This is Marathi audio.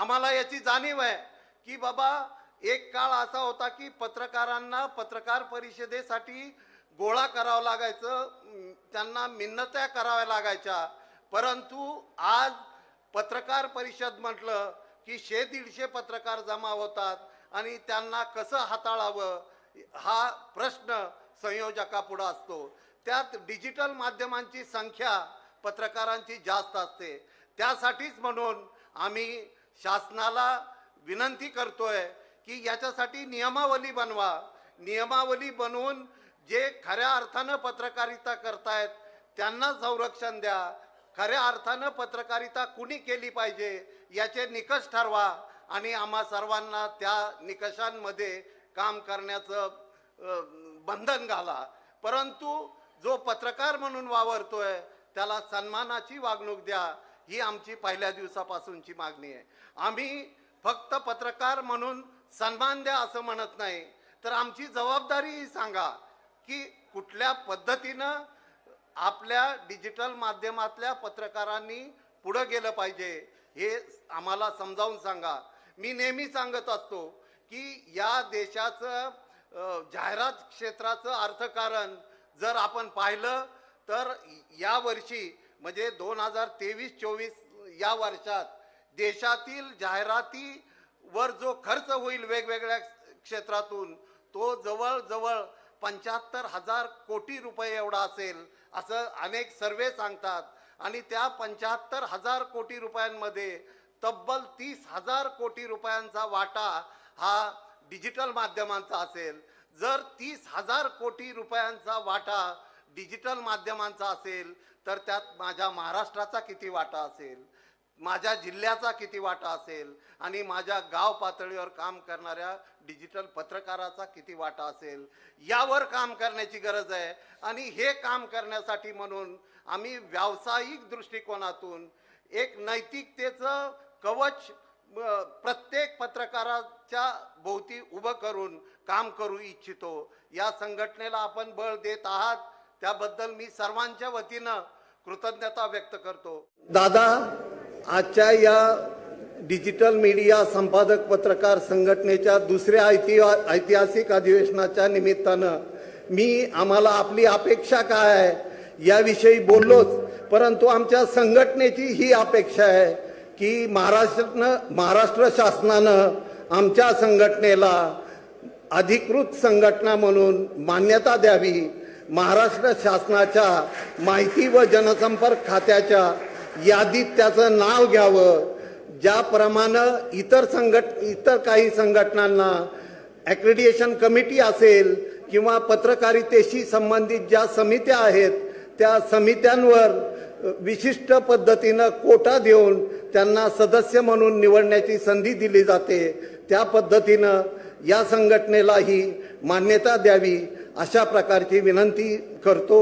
आम्हाला याची जाणीव आहे की बाबा एक काळ असा होता की पत्रकारांना पत्रकार परिषदेसाठी गोळा करावं लागायचं त्यांना मिन्नत्या कराव्या लागायच्या. परंतु आज पत्रकार परिषद म्हटलं की शे दीडशे पत्रकार जमा होतात आणि त्यांना कसं हाताळावं हा प्रश्न संयोजकापुढं असतो. त्यात डिजिटल माध्यमांची संख्या पत्रकारांची जास्त असते. त्यासाठीच म्हणून आम्ही शासनाला विनंती करतोय की याच्यासाठी नियमावली बनवा. नियमावली बनवून जे खऱ्या अर्थानं पत्रकारिता करतायत त्यांना संरक्षण द्या. खऱ्या अर्थानं पत्रकारिता कुणी केली पाहिजे याचे निकष ठरवा आणि आम्हा सर्वांना त्या निकषांमध्ये काम करण्याचं बंधन घाला. परंतु जो पत्रकार म्हणून वावरतोय त्याला सन्मानाची वागणूक द्या. ही आमची पहिल्या दिवसापासूनची मागणी आहे. आम्ही फक्त पत्रकार म्हणून सन्मान द्या असं म्हणत नाही. तर आमची जबाबदारीही सांगा की कुठल्या पद्धतीनं आपल्या डिजिटल माध्यमातल्या पत्रकारांनी पुढं गेलं पाहिजे हे आम्हाला समजावून सांगा. मी नेहमी सांगत असतो की या देशाचं जाहिरात क्षेत्राचं अर्थकारण जर आपण पाहिलं तर यावर्षी म्हणजे दोन हजार तेवीस चोवीस या वर्षात देशातील जाहिरातीवर जो खर्च होईल वेगवेगळ्या क्षेत्रातून तो जवळजवळ पंच्याहत्तर हजार कोटी रुपये एवढा असेल असं अनेक सर्वे सांगतात. आणि त्या पंच्याहत्तर हजार कोटी रुपयांमध्ये तब्बल तीस हजार कोटी रुपयांचा वाटा हा डिजिटल माध्यमांचा असेल. जर तीस हजार कोटी रुपयांचा वाटा डिजिटल माध्यमांचा असेल तर त्यात माझ्या महाराष्ट्राचा किती वाटा असेल माझ्या जिल्ह्याचा किती वाटा असेल आणि माझ्या गाव पातळीवर काम करणाऱ्या डिजिटल पत्रकाराचा किती वाटा असेल यावर काम करण्याची गरज आहे. आणि हे काम करण्यासाठी म्हणून आम्ही व्यावसायिक दृष्टिकोनातून एक नैतिकतेचं कवच प्रत्येक पत्रकाराच्या भोवती उभं करून काम करू इच्छितो. या संघटनेला आपण बळ देत आहात. त्याबद्दल मी सर्वांच्या वतीनं कृतज्ञता व्यक्त करतो. दादा आजच्या या डिजिटल मीडिया संपादक पत्रकार संघटनेच्या दुसऱ्या ऐतिहासिक अधिवेशनाच्या निमित्तानं मी आम्हाला आपली अपेक्षा काय आहे याविषयी बोललोच परंतु आमच्या संघटनेची ही अपेक्षा आहे की महाराष्ट्रनं महाराष्ट्र शासनानं आमच्या संघटनेला अधिकृत संघटना म्हणून मान्यता द्यावी. महाराष्ट्र शासनाच्या माहिती व जनसंपर्क खात्याच्या यादीत त्याचं नाव घ्यावं. ज्याप्रमाणे इतर संघट इतर काही संघटनांना ॲक्रेडिएशन कमिटी असेल किंवा पत्रकारितेशी संबंधित ज्या समित्या आहेत त्या समित्यांवर विशिष्ट पद्धतीनं कोटा देऊन त्यांना सदस्य म्हणून निवडण्याची संधी दिली जाते. त्या पद्धतीनं या संघटनेलाही मान्यता द्यावी. अशा प्रकारची विनंती करतो.